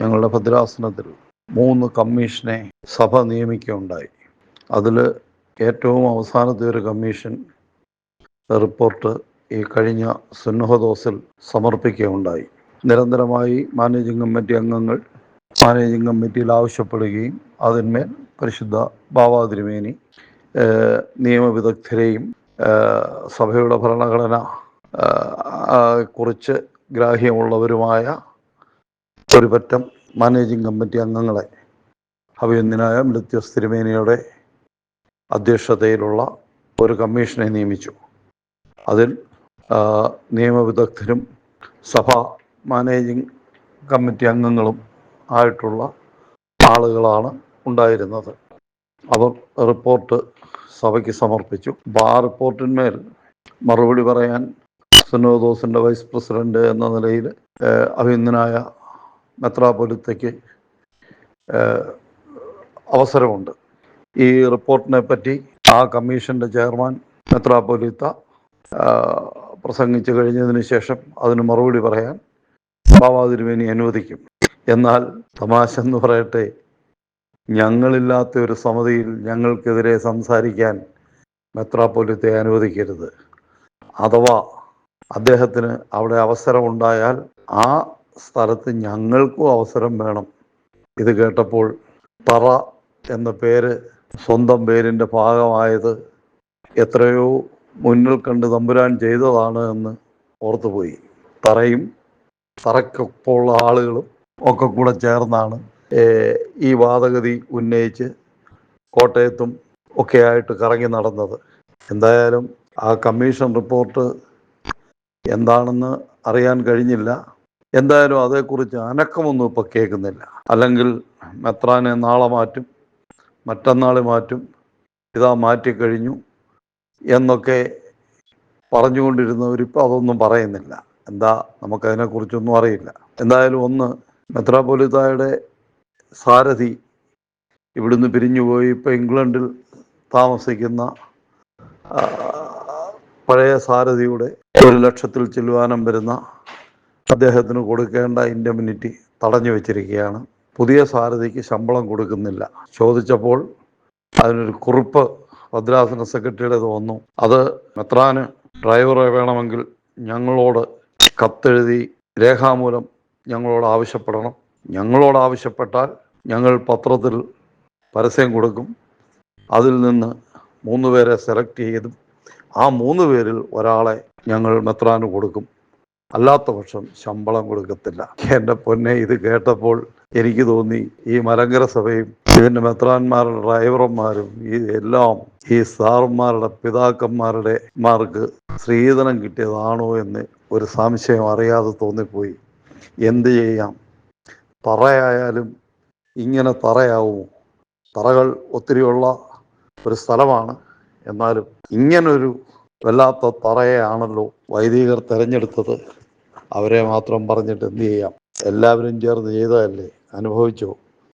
ഞങ്ങളുടെ ഭദ്രാസനത്തിൽ മൂന്ന് കമ്മീഷനെ സഭ നിയമിക്കുകയുണ്ടായി. അതിൽ ഏറ്റവും അവസാനത്തെ ഒരു കമ്മീഷൻ റിപ്പോർട്ട് ഈ കഴിഞ്ഞ സുന്നഹദോസിൽ സമർപ്പിക്കുകയുണ്ടായി. നിരന്തരമായി മാനേജിംഗ് കമ്മിറ്റി അംഗങ്ങൾ മാനേജിംഗ് കമ്മിറ്റിയിൽ ആവശ്യപ്പെടുകയും അതിന്മേൽ പരിശുദ്ധ ബാവാതിരുമേനി ഏഹ്, നിയമവിദഗ്ധരെയും സഭയുടെ ഭരണഘടന കുറിച്ച് ഗ്രാഹ്യമുള്ളവരുമായ ഒരു പറ്റം മാനേജിംഗ് കമ്മിറ്റി അംഗങ്ങളെ അഭിനന്ദനായ മൃത്യു തിരുമേനിയുടെ അധ്യക്ഷതയിലുള്ള ഒരു കമ്മീഷനെ നിയമിച്ചു. അതിൽ നിയമവിദഗ്ധരും സഭാ മാനേജിംഗ് കമ്മിറ്റി അംഗങ്ങളും ആയിട്ടുള്ള ആളുകളാണ് ഉണ്ടായിരുന്നത്. അവർ റിപ്പോർട്ട് സഭയ്ക്ക് സമർപ്പിച്ചു. ആ റിപ്പോർട്ടിന്മേൽ മറുപടി പറയാൻ സുനോദോസിന്റെ വൈസ് പ്രസിഡന്റ് എന്ന നിലയിൽ അഭിനന്ദനായ മെത്രാപൊലിത്തയ്ക്ക് അവസരമുണ്ട്. ഈ റിപ്പോർട്ടിനെ പറ്റി ആ കമ്മീഷന്റെ ചെയർമാൻ മെത്രാപൊലിത്ത പ്രസംഗിച്ചു കഴിഞ്ഞതിന് ശേഷം അതിന് മറുപടി പറയാൻ ബാബാതിരുമേനി അനുവദിക്കും. എന്നാൽ തമാശ എന്ന് പറയട്ടെ ഞങ്ങളില്ലാത്ത ഒരു സമിതിയിൽ ഞങ്ങൾക്കെതിരെ സംസാരിക്കാൻ മെത്രാപ്പൊലിത്തെ അനുവദിക്കരുത്. അഥവാ അദ്ദേഹത്തിന് അവിടെ അവസരമുണ്ടായാൽ ആ സ്ഥലത്ത് ഞങ്ങൾക്കും അവസരം വേണം. ഇത് കേട്ടപ്പോൾ തറ എന്ന പേര് സ്വന്തം പേരിന്റെ ഭാഗമായത് എത്രയോ മുന്നിൽ കണ്ട് തമ്പുരാൻ ചെയ്തതാണ് എന്ന് ഓർത്തുപോയി. തറയും തറയ്ക്കൊപ്പമുള്ള ആളുകളും ഒക്കെ കൂടെ ചേർന്നാണ് ഈ വാദഗതി ഉന്നയിച്ച് കോട്ടയത്തും ഒക്കെയായിട്ട് കറങ്ങി നടന്നത്. എന്തായാലും ആ കമ്മീഷൻ റിപ്പോർട്ട് എന്താണെന്ന് അറിയാൻ കഴിഞ്ഞില്ല. എന്തായാലും അതേക്കുറിച്ച് അനക്കമൊന്നും ഇപ്പോൾ കേൾക്കുന്നില്ല. അല്ലെങ്കിൽ മെത്രാനെ നാളെ മാറ്റും മറ്റന്നാൾ മാറ്റും ഇതാ മാറ്റിക്കഴിഞ്ഞു എന്നൊക്കെ പറഞ്ഞുകൊണ്ടിരുന്നവരിപ്പോൾ അതൊന്നും പറയുന്നില്ല. എന്താ നമുക്കതിനെക്കുറിച്ചൊന്നും അറിയില്ല. എന്തായാലും ഒന്ന് മെത്രാപൊലിത്തായുടെ സാരഥി ഇവിടുന്ന് പിരിഞ്ഞുപോയി ഇപ്പോൾ ഇംഗ്ലണ്ടിൽ താമസിക്കുന്ന പഴയ സാരഥിയുടെ ഒരു ലക്ഷത്തിൽ ചെല്ലുവാനം വരുന്ന അദ്ദേഹത്തിന് കൊടുക്കേണ്ട ഇൻഡമിനിറ്റി തടഞ്ഞു വെച്ചിരിക്കുകയാണ്. പുതിയ സാരഥിക്ക് ശമ്പളം കൊടുക്കുന്നില്ല. ചോദിച്ചപ്പോൾ അതിനൊരു കുറിപ്പ് ഭദ്രാസന സെക്രട്ടറിയുടെ വന്നു. അത് മെത്രാന് ഡ്രൈവറെ വേണമെങ്കിൽ ഞങ്ങളോട് കത്തെഴുതി രേഖാമൂലം ഞങ്ങളോട് ആവശ്യപ്പെടണം. ഞങ്ങളോട് ആവശ്യപ്പെട്ടാൽ ഞങ്ങൾ പത്രത്തിൽ പരസ്യം കൊടുക്കും. അതിൽ നിന്ന് മൂന്ന് പേരെ സെലക്ട് ചെയ്തും ആ മൂന്ന് പേരിൽ ഒരാളെ ഞങ്ങൾ മെത്രാന് കൊടുക്കും. അല്ലാത്ത പക്ഷം ശമ്പളം കൊടുക്കത്തില്ല. എന്റെ പൊന്നെ ഇത് കേട്ടപ്പോൾ എനിക്ക് തോന്നി ഈ മലങ്കര സഭയും ഇതിന്റെ മെത്രാന്മാരുടെ ഡ്രൈവർമാരും ഈ എല്ലാം ഈ സാറുമാരുടെ പിതാക്കന്മാരുടെ മാർക്ക് സ്ത്രീധനം കിട്ടിയതാണോ എന്ന് ഒരു സംശയം അറിയാതെ തോന്നിപ്പോയി. എന്ത് ചെയ്യാം? തറയായാലും ഇങ്ങനെ തറയാവുമോ തറകൾ ഒത്തിരിയുള്ള ഒരു സ്ഥലമാണ്. എന്നാലും ഇങ്ങനൊരു വല്ലാത്ത തറയാണല്ലോ വൈദികർ തിരഞ്ഞെടുത്തത്. അവരെ മാത്രം പറഞ്ഞിട്ട് എന്ത് ചെയ്യാം? എല്ലാവരും ചേർന്ന് ചെയ്തതല്ലേ? അനുഭവിച്ചോ?